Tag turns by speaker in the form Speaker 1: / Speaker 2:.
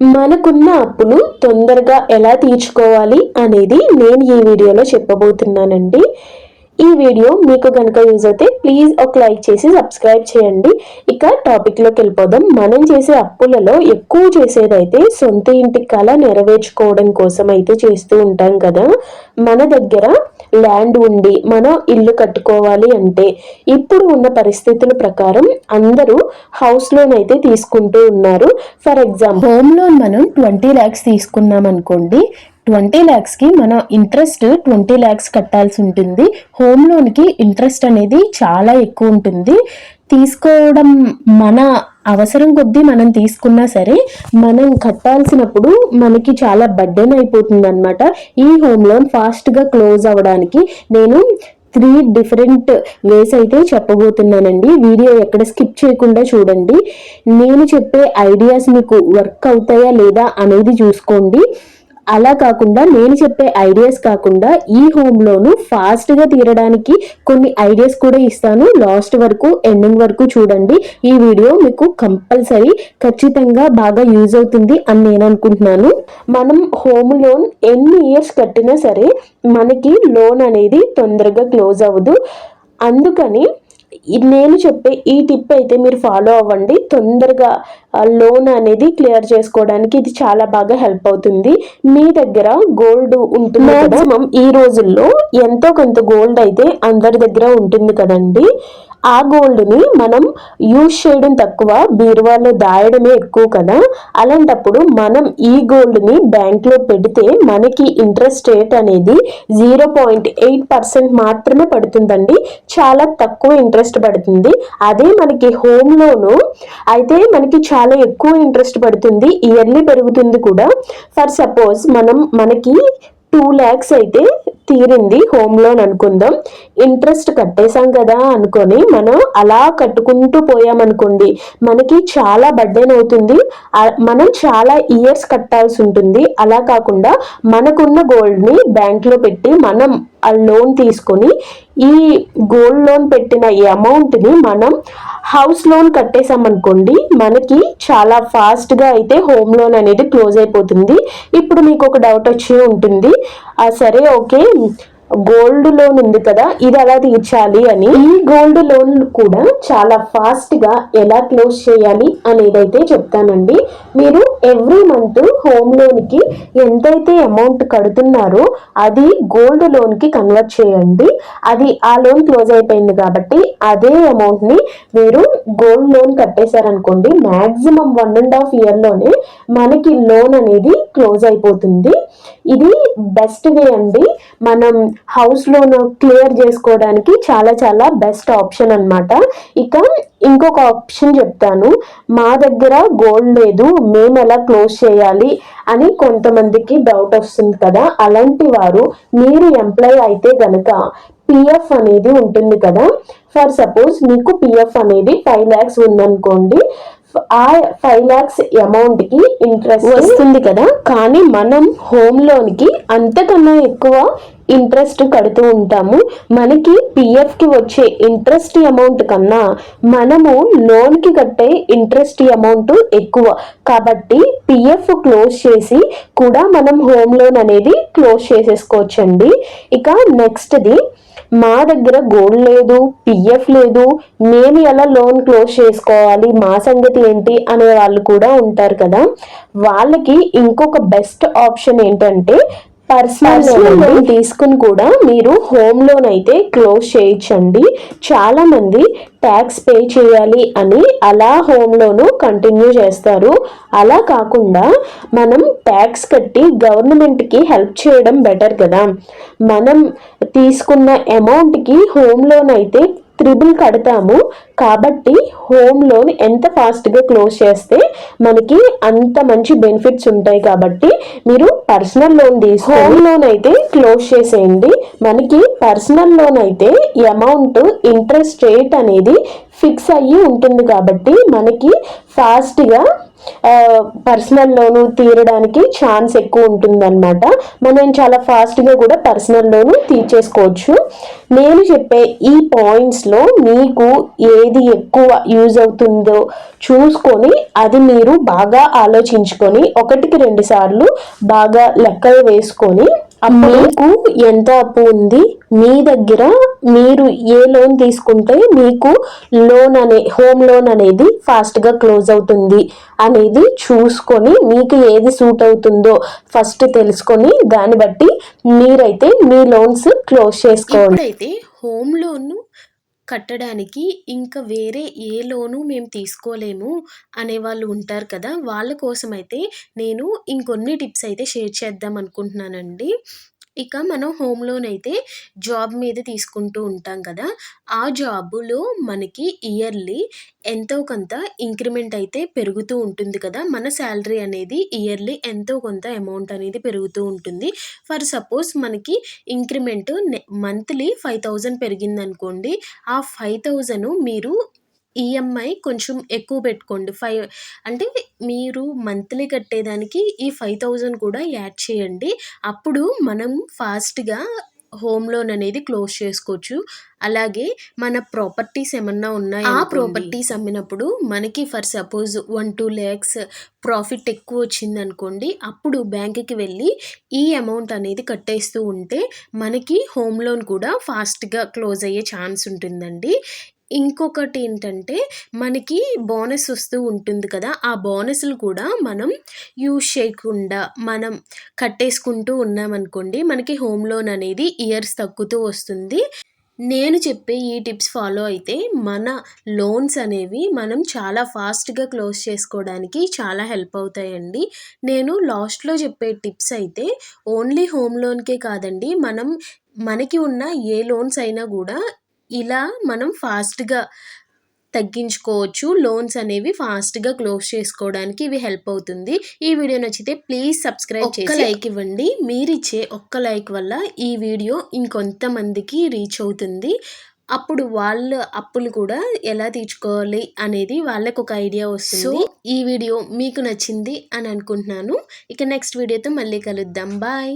Speaker 1: మనకున్న అప్పును తొందరగా ఎలా తీర్చుకోవాలి అనేది నేను ఈ వీడియోలో చెప్పబోతున్నానండి. ఈ వీడియో మీకు కనుక యూజ్ అయితే ప్లీజ్ ఒక లైక్ చేసి సబ్స్క్రైబ్ చేయండి. ఇక టాపిక్లోకి వెళ్ళిపోదాం. మనం చేసే అప్పులలో ఎక్కువ చేసేదైతే సొంత ఇంటి కళ నెరవేర్చుకోవడం కోసం అయితే చేస్తూ ఉంటాం కదా. మన దగ్గర ల్యాండ్ ఉండి మనం ఇల్లు కట్టుకోవాలి అంటే. ఇప్పుడు ఉన్న పరిస్థితుల ప్రకారం అందరూ హౌస్ లోన్ అయితే తీసుకుంటూ ఉన్నారు. ఫర్ ఎగ్జాంపుల్ హోమ్ లోన్ మనం ట్వంటీ ల్యాక్స్ తీసుకున్నాం అనుకోండి ట్వంటీ ల్యాక్స్కి మనం ఇంట్రెస్ట్ ట్వంటీ ల్యాక్స్ కట్టాల్సి ఉంటుంది. హోమ్ లోన్కి ఇంట్రెస్ట్ అనేది చాలా ఎక్కువ ఉంటుంది. తీసుకోవడం మన అవసరం కొద్దీ మనం తీసుకున్నా సరే మనం కట్టాల్సినప్పుడు మనకి చాలా బడ్డెన్ అయిపోతుంది అనమాట ఈ హోమ్ లోన్ ఫాస్ట్గా క్లోజ్ అవ్వడానికి నేను త్రీ డిఫరెంట్ వేస్ అయితే చెప్పబోతున్నానండి. వీడియో ఎక్కడ స్కిప్ చేయకుండా చూడండి. నేను చెప్పే ఐడియాస్ మీకు వర్క్ అవుతాయా లేదా అనేది చూసుకోండి. అలా కాకుండా నేను చెప్పే ఐడియాస్ కాకుండా ఈ హోమ్ లోను ఫాస్ట్గా తీరడానికి కొన్ని ఐడియాస్ కూడా ఇస్తాను. లాస్ట్ వరకు ఎండింగ్ వరకు చూడండి. ఈ వీడియో మీకు కంపల్సరీ ఖచ్చితంగా బాగా యూజ్ అవుతుంది అని నేను అనుకుంటున్నాను. మనం హోమ్ లోన్ ఎన్ని ఇయర్స్ కట్టినా సరే మనకి లోన్ అనేది తొందరగా క్లోజ్ అవ్వదు. అందుకని నేను చెప్పే ఈ టిప్ అయితే మీరు ఫాలో అవ్వండి. తొందరగా లోన్ అనేది క్లియర్ చేసుకోవడానికి ఇది చాలా బాగా హెల్ప్ అవుతుంది. మీ దగ్గర గోల్డ్ ఉంటుంది కదా? ఈ రోజుల్లో ఎంతో కొంత గోల్డ్ అయితే అందరి దగ్గర ఉంటుంది కదండి. ఆ గోల్డ్ని మనం యూజ్ చేయడం తక్కువ బీరువాలో దాయడమే ఎక్కువ కదా? అలాంటప్పుడు మనం ఈ గోల్డ్ని బ్యాంక్లో పెడితే మనకి ఇంట్రెస్ట్ రేట్ అనేది జీరో పాయింట్ ఎయిట్ పర్సెంట్ మాత్రమే పడుతుందండి. చాలా తక్కువ ఇంట్రెస్ట్ పడుతుంది. అదే మనకి హోమ్ లోను అయితే మనకి చాలా ఎక్కువ ఇంట్రెస్ట్ పడుతుంది. ఇయర్లీ పెరుగుతుంది కూడా. ఫర్ సపోజ్ మనం మనకి టూ ల్యాక్స్ అయితే తీరింది హోమ్ లోన్ అనుకుందాం. ఇంట్రెస్ట్ కట్టేశాం కదా అనుకొని మనం అలా కట్టుకుంటూ పోయామనుకోండి మనకి చాలా బర్డెన్ అవుతుంది. మనం చాలా ఇయర్స్ కట్టాల్సి ఉంటుంది. అలా కాకుండా మనకున్న గోల్డ్ని బ్యాంక్లో పెట్టి మనం ఆ లోన్ తీసుకొని ఈ గోల్డ్ లోన్ పెట్టిన ఈ అమౌంట్ని మనం హౌస్ లోన్ కట్టేసామనుకోండి మనకి చాలా ఫాస్ట్గా అయితే హోమ్ లోన్ అనేది క్లోజ్ అయిపోతుంది. ఇప్పుడు మీకు ఒక డౌట్ వచ్చి ఉంటుంది. సరే ఓకే. గోల్డ్ లోన్ ఉంది కదా ఇది ఎలా తీర్చాలి అని ఈ గోల్డ్ లోన్ కూడా చాలా ఫాస్ట్గా ఎలా క్లోజ్ చేయాలి అనేది అయితే చెప్తానండి. మీరు ఎవ్రీ మంత్ హోమ్ లోన్కి ఎంతైతే అమౌంట్ కడుతున్నారో అది గోల్డ్ లోన్కి కన్వర్ట్ చేయండి. అది ఆ లోన్ క్లోజ్ అయిపోయింది కాబట్టి అదే అమౌంట్ని మీరు గోల్డ్ లోన్ కట్టేశారనుకోండి మాక్సిమం వన్ అండ్ హాఫ్ ఇయర్లోనే మనకి లోన్ అనేది క్లోజ్ అయిపోతుంది. ఇది బెస్ట్ వే అండి. మనం హౌస్ లోన్ క్లియర్ చేసుకోవడానికి చాలా చాలా బెస్ట్ ఆప్షన్ అన్నమాట. ఇక ఇంకొక ఆప్షన్ చెప్తాను. మా దగ్గర గోల్డ్ లేదు మేము ఎలా క్లోజ్ చేయాలి అని కొంతమందికి డౌట్ వస్తుంది కదా. అలాంటి వారు మీరు ఎంప్లాయ్ అయితే గనక పిఎఫ్ అనేది ఉంటుంది కదా. ఫర్ సపోజ్ మీకు పిఎఫ్ అనేది ఫైవ్ ల్యాక్స్ ఉందనుకోండి ఆ ఫైవ్ లాక్స్ అమౌంట్కి ఇంట్రెస్ట్ వస్తుంది కదా? కానీ మనం హోమ్ లోన్కి అంతకన్నా ఎక్కువ ఇంట్రెస్ట్ కడుతూ ఉంటాము. మనకి పిఎఫ్కి వచ్చే ఇంట్రెస్ట్ అమౌంట్ కన్నా మనము లోన్కి కట్టే ఇంట్రెస్ట్ అమౌంట్ ఎక్కువ. కాబట్టి పిఎఫ్ క్లోజ్ చేసి కూడా మనం హోమ్ లోన్ అనేది క్లోజ్ చేసేసుకోవచ్చండి. ఇక నెక్స్ట్ది మా దగ్గర గోల్డ్ లేదు పిఎఫ్ లేదు మేము ఎలా లోన్ క్లోజ్ చేసుకోవాలి మా సంగతి ఏంటి అనే వాళ్ళు కూడా ఉంటారు కదా. వాళ్ళకి ఇంకొక బెస్ట్ ఆప్షన్ ఏంటంటే పర్సనల్ లోన్ తీసుకుని కూడా మీరు హోమ్ లోన్ అయితే క్లోజ్ చేయొచ్చండి. చాలా మంది ట్యాక్స్ పే చేయాలి అని అలా హోమ్ లోను కంటిన్యూ చేస్తారు. అలా కాకుండా మనం ట్యాక్స్ కట్టి గవర్నమెంట్కి హెల్ప్ చేయడం బెటర్ కదా. మనం తీసుకున్న అమౌంట్కి హోమ్ లోన్ అయితే త్రిబుల్ కడతాము. కాబట్టి హోమ్ లోన్ ఎంత ఫాస్ట్గా క్లోజ్ చేస్తే మనకి అంత మంచి బెనిఫిట్స్ ఉంటాయి కాబట్టి మీరు పర్సనల్ లోన్ తీసి హోమ్ లోన్ అయితే క్లోజ్ చేసేయండి. మనకి పర్సనల్ లోన్ అయితే అమౌంట్ ఇంట్రెస్ట్ రేట్ అనేది ఫిక్స్ అయ్యి ఉంటుంది కాబట్టి మనకి ఫాస్ట్గా పర్సనల్ లోను తీరడానికి ఛాన్స్ ఎక్కువ ఉంటుందన్నమాట. మనం చాలా ఫాస్ట్గా కూడా పర్సనల్ లోను తీర్చేసుకోవచ్చు. నేను చెప్పే ఈ పాయింట్స్లో మీకు ఏది ఎక్కువ యూజ్ అవుతుందో చూసుకొని అది మీరు బాగా ఆలోచించుకొని ఒకటికి రెండు సార్లు బాగా లెక్కలు వేసుకొని మీకు ఎంత అప్పు ఉంది. మీ దగ్గర మీరు ఏ లోన్ తీసుకుంటే మీకు లోన్ అనే హోమ్ లోన్ అనేది ఫాస్ట్గా క్లోజ్ అవుతుంది అనేది చూసుకొని మీకు ఏది సూట్ అవుతుందో ఫస్ట్ తెలుసుకొని దాన్ని బట్టి మీరైతే మీ లోన్స్ క్లోజ్ చేసుకోండి.
Speaker 2: ఇప్పుడైతే హోమ్ లోన్ కట్టడానికి ఇంకా వేరే ఏ లోను మేము తీసుకోలేము అనే వాళ్ళు ఉంటారు కదా వాళ్ళ కోసం అయితే నేను ఇంకొన్ని టిప్స్ అయితే షేర్ చేద్దాం అనుకుంటున్నానండి. ఇక మనం హోమ్ లోన్ అయితే జాబ్ మీద తీసుకుంటూ ఉంటాం కదా ఆ జాబులో మనకి ఇయర్లీ ఎంతో కొంత ఇంక్రిమెంట్ అయితే పెరుగుతూ ఉంటుంది కదా. మన శాలరీ అనేది ఇయర్లీ ఎంతో కొంత అమౌంట్ అనేది పెరుగుతూ ఉంటుంది. ఫర్ సపోజ్ మనకి ఇంక్రిమెంట్ మంత్లీ ఫైవ్ థౌజండ్ పెరిగింది అనుకోండి ఆ ఫైవ్ థౌజండ్ మీరు ఈఎంఐ కొంచెం ఎక్కువ పెట్టుకోండి. ఫైవ్ అంటే మీరు మంత్లీ కట్టేదానికి ఈ ఫైవ్ థౌజండ్ కూడా యాడ్ చేయండి. అప్పుడు మనం ఫాస్ట్గా హోమ్ లోన్ అనేది క్లోజ్ చేసుకోవచ్చు. అలాగే మన ప్రాపర్టీస్ ఏమన్నా ఉన్నాయి ఆ ప్రాపర్టీస్ అమ్మినప్పుడు మనకి for suppose one two lakhs profit ఎక్కువ వచ్చింది అనుకోండి అప్పుడు బ్యాంక్కి వెళ్ళి ఈ అమౌంట్ అనేది కట్టేస్తూ ఉంటే మనకి హోమ్ లోన్ కూడా ఫాస్ట్గా క్లోజ్ అయ్యే ఛాన్స్ ఉంటుందండి. ఇంకొకటి ఏంటంటే మనకి బోనస్ వస్తూ ఉంటుంది కదా ఆ బోనస్లు కూడా మనం యూజ్ చేయకుండా మనం కట్టేసుకుంటూ ఉన్నామనుకోండి మనకి హోమ్ లోన్ అనేది ఇయర్స్ తగ్గుతూ వస్తుంది. నేను చెప్పే ఈ టిప్స్ ఫాలో అయితే మన లోన్స్ అనేవి మనం చాలా ఫాస్ట్గా క్లోజ్ చేసుకోవడానికి చాలా హెల్ప్ అవుతాయండి. నేను లాస్ట్లో చెప్పే టిప్స్ అయితే ఓన్లీ హోమ్ లోన్కే కాదండి మనం మనకి ఉన్న ఏ లోన్స్ అయినా కూడా ఇలా మనం ఫాస్ట్గా తగ్గించుకోవచ్చు. లోన్స్ అనేవి ఫాస్ట్గా క్లోజ్ చేసుకోవడానికి ఇవి హెల్ప్ అవుతుంది. ఈ వీడియో నచ్చితే ప్లీజ్ సబ్స్క్రైబ్ చేసి లైక్ ఇవ్వండి. మీరు ఇచ్చే ఒక్క లైక్ వల్ల ఈ వీడియో ఇంకొంతమందికి రీచ్ అవుతుంది. అప్పుడు వాళ్ళ అప్పులు కూడా ఎలా తీర్చుకోవాలి అనేది వాళ్ళకు ఒక ఐడియా వస్తుంది. సో ఈ వీడియో మీకు నచ్చింది అని అనుకుంటున్నాను. ఇక నెక్స్ట్ వీడియోతో మళ్ళీ కలుద్దాం. బాయ్.